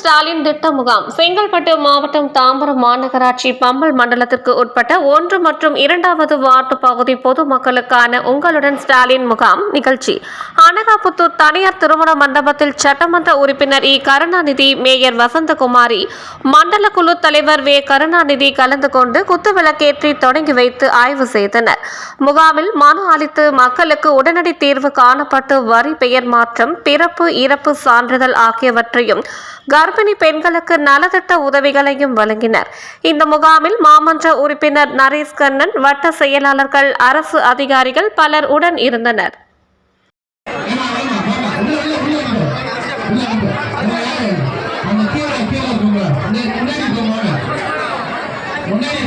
ஸ்டாலின் திட்ட முகாம். செங்கல்பட்டு மாவட்டம் தாம்பரம் மாநகராட்சி பம்பல் மண்டலத்திற்கு உட்பட்ட ஒன்று மற்றும் இரண்டாவது வார்டு பகுதி பொதுமக்களுக்கான உங்களுடன் ஸ்டாலின் முகாம் நிகழ்ச்சி. அனகாபுத்தூர் தனியார் திருமண மண்டபத்தில் சட்டமன்ற உறுப்பினர் இ. கருணாநிதி மேயர் வசந்தகுமாரி மண்டல குழு தலைவர் வே. கருணாநிதி கலந்து கொண்டு குத்துவிளக்கேற்றி தொடங்கி வைத்து ஆய்வு செய்தனர். முகாமில் மனு அளித்து மக்களுக்கு உடனடி தீர்வு காணப்பட்டு வரி பெயர் மாற்றம் பிறப்பு இறப்பு சான்றிதழ் ஆகியவற்றையும் கர்ப்பிணி பெண்களுக்கு நலத்திட்ட உதவிகளையும் வழங்கினர். இந்த முகாமில் மாமன்ற உறுப்பினர் நரேஷ் கண்ணன் வட்ட செயலாளர்கள் அரசு அதிகாரிகள் பலர் உடன் இருந்தனர். முன்னாடி